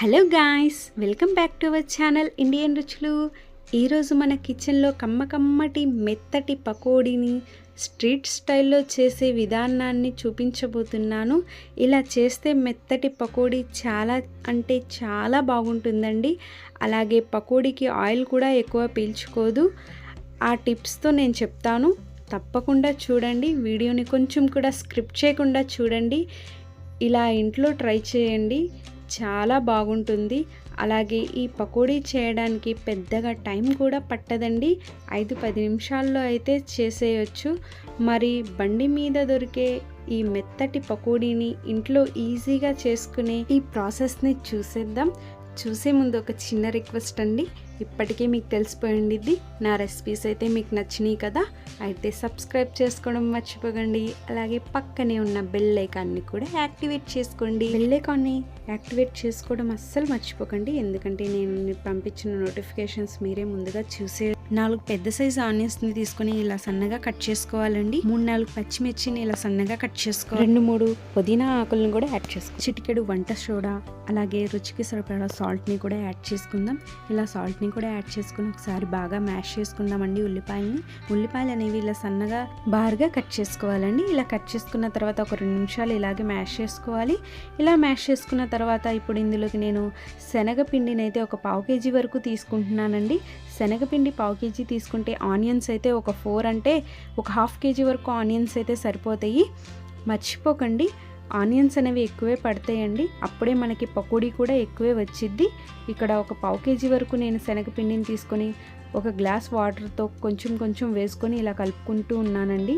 Hello guys welcome back to our channel Indian రుచులు. ఈరోజు మన కిచెన్లో కమ్మకమ్మటి మెత్తటి పకోడీని స్ట్రీట్ స్టైల్లో చేసే విధానాన్ని చూపించబోతున్నాను. ఇలా చేస్తే మెత్తటి పకోడీ చాలా అంటే చాలా బాగుంటుందండి. అలాగే పకోడీకి ఆయిల్ కూడా ఎక్కువ పీల్చుకోదు. ఆ టిప్స్తో నేను చెప్తాను. తప్పకుండా చూడండి. వీడియోని కొంచెం కూడా స్క్రిప్ట్ చేయకుండా చూడండి. ఇలా ఇంట్లో ట్రై చేయండి. చాలా బాగుంటుంది. అలాగే ఈ పకోడీ చేయడానికి పెద్దగా టైం కూడా పట్టదండి. ఐదు పది నిమిషాల్లో అయితే చేసేయచ్చు. మరి బండి మీద దొరికే ఈ మెత్తటి పకోడీని ఇంట్లో ఈజీగా చేసుకునే ఈ ప్రాసెస్ని చూసేద్దాం. చూసే ముందు ఒక చిన్న రిక్వెస్ట్ అండి. ఇప్పటికే మీకు తెలిసిపోయింది నా రెసిపీస్ అయితే మీకు నచ్చినాయి కదా. అయితే సబ్స్క్రైబ్ చేసుకోవడం మర్చిపోకండి. అలాగే పక్కనే ఉన్న బెల్ ఐకాన్ని కూడా యాక్టివేట్ చేసుకోండి. బెల్ ఐకాన్ని యాక్టివేట్ చేసుకోవడం అస్సలు మర్చిపోకండి. ఎందుకంటే నేను పంపించిన నోటిఫికేషన్స్ మీరే ముందుగా చూసే నాలుగు పెద్ద సైజు ఆనియన్స్ని తీసుకొని ఇలా సన్నగా కట్ చేసుకోవాలండి. మూడు నాలుగు పచ్చిమిర్చిని ఇలా సన్నగా కట్ చేసుకోవాలి రెండు మూడు పుదీనా ఆకులను కూడా యాడ్ చేసుకోవాలి చిటికెడు వంట సోడా అలాగే రుచికి సరిపడా సాల్ట్ని కూడా యాడ్ చేసుకుందాం. ఇలా సాల్ట్ని కూడా యాడ్ చేసుకుని ఒకసారి బాగా మ్యాష్ చేసుకుందామండి ఉల్లిపాయలని. ఉల్లిపాయలు అనేవి ఇలా సన్నగా బార్గా కట్ చేసుకోవాలండి. ఇలా కట్ చేసుకున్న తర్వాత ఒక రెండు నిమిషాలు ఇలాగే మ్యాష్ చేసుకోవాలి. ఇలా మ్యాష్ చేసుకున్న తర్వాత ఇప్పుడు ఇందులోకి నేను శనగపిండిని అయితే ఒక పావు కేజీ వరకు తీసుకుంటున్నానండి. శనగపిండి పావు కేజీ తీసుకుంటే ఆనియన్స్ అయితే ఒక ఫోర్ అంటే ఒక హాఫ్ కేజీ వరకు ఆనియన్స్ అయితే సరిపోతాయి. మర్చిపోకండి ఆనియన్స్ అనేవి ఎక్కువే పడతాయండి. అప్పుడే మనకి పకోడీ కూడా ఎక్కువే వచ్చిద్ది. ఇక్కడ ఒక పావు కేజీ వరకు నేను శనగపిండిని తీసుకొని ఒక గ్లాస్ వాటర్తో కొంచెం కొంచెం వేసుకొని ఇలా కలుపుకుంటూ ఉన్నానండి.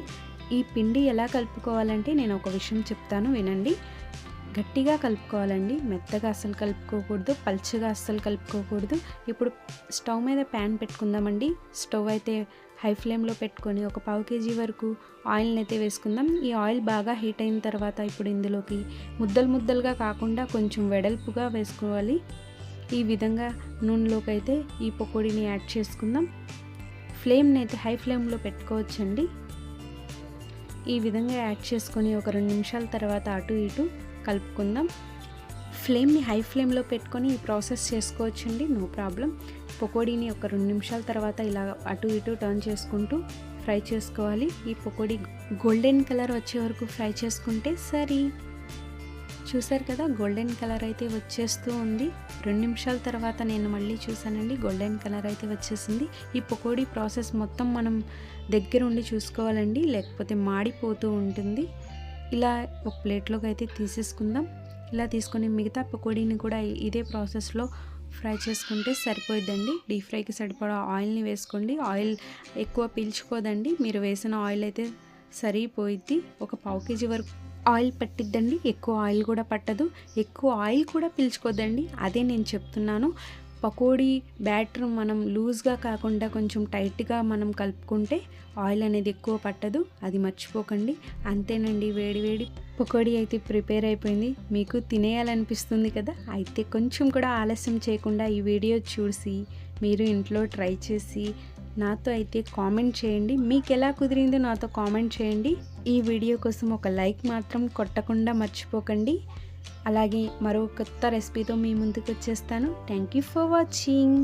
ఈ పిండి ఎలా కలుపుకోవాలంటే నేను ఒక విషయం చెప్తాను వినండి. గట్టిగా కలుపుకోవాలండి. మెత్తగా అస్సలు కలుపుకోకూడదు. పల్చగా అస్సలు కలుపుకోకూడదు. ఇప్పుడు స్టవ్ మీద ప్యాన్ పెట్టుకుందామండి. స్టవ్ అయితే హై ఫ్లేమ్లో పెట్టుకొని ఒక పావు కేజీ వరకు ఆయిల్ని అయితే వేసుకుందాం. ఈ ఆయిల్ బాగా హీట్ అయిన తర్వాత ఇప్పుడు ఇందులోకి ముద్దలు ముద్దలుగా కాకుండా కొంచెం వెడల్పుగా వేసుకోవాలి. ఈ విధంగా నూనెలోకి అయితే ఈ పకోడీని యాడ్ చేసుకుందాం. ఫ్లేమ్ని అయితే హై ఫ్లేమ్లో పెట్టుకోవచ్చండి. ఈ విధంగా యాడ్ చేసుకొని ఒక రెండు నిమిషాల తర్వాత అటు ఇటు కలుపుకుందాం. ఫ్లేమ్ని హై ఫ్లేమ్లో పెట్టుకొని ఈ ప్రాసెస్ చేసుకోవచ్చండి నో ప్రాబ్లం. పకోడీని ఒక రెండు నిమిషాల తర్వాత ఇలా అటు ఇటు టర్న్ చేసుకుంటూ ఫ్రై చేసుకోవాలి. ఈ పకోడీ గోల్డెన్ కలర్ వచ్చే వరకు ఫ్రై చేసుకుంటే సరి. చూసారు కదా గోల్డెన్ కలర్ అయితే వచ్చేస్తూ ఉంది. రెండు నిమిషాల తర్వాత నేను మళ్ళీ చూసానండి గోల్డెన్ కలర్ అయితే వచ్చేసింది. ఈ పకోడీ ప్రాసెస్ మొత్తం మనం దగ్గర ఉండి చూసుకోవాలండి లేకపోతే మాడిపోతూ ఉంటుంది. ఇలా ఒక ప్లేట్లోకి అయితే తీసేసుకుందాం. ఇలా తీసుకొని మిగతా పకోడీని కూడా ఇదే ప్రాసెస్లో ఫ్రై చేసుకుంటే సరిపోయిద్దండి. డీప్ ఫ్రైకి సరిపడా ఆయిల్ని వేసుకోండి. ఆయిల్ ఎక్కువ పీల్చుకోదండి. మీరు వేసిన ఆయిల్ అయితే సరిపోయిద్ది. ఒక పావు కేజీ వరకు ఆయిల్ పట్టిద్దండి. ఎక్కువ ఆయిల్ కూడా పట్టదు. ఎక్కువ ఆయిల్ కూడా పీల్చుకోదండి అదే నేను చెప్తున్నాను. పకోడీ బ్యాటర్ మనం లూజ్గా కాకుండా కొంచెం టైట్గా మనం కలుపుకుంటే ఆయిల్ అనేది ఎక్కువ పట్టదు. అది మర్చిపోకండి. అంతేనండి వేడివేడి పకోడీ అయితే ప్రిపేర్ అయిపోయింది. మీకు తినేయాలనిపిస్తుంది కదా? అయితే కొంచెం కూడా ఆలస్యం చేయకుండా ఈ వీడియో చూసి మీరు ఇంట్లో ట్రై చేసి నాతో అయితే కామెంట్ చేయండి. మీకు ఎలా కుదిరిందో నాతో కామెంట్ చేయండి. ఈ వీడియో కోసం ఒక లైక్ మాత్రం కొట్టకుండా మర్చిపోకండి. అలాగే మరో కొత్త రెసిపీతో మీ ముందుకు వచ్చేస్తాను. Thank you for watching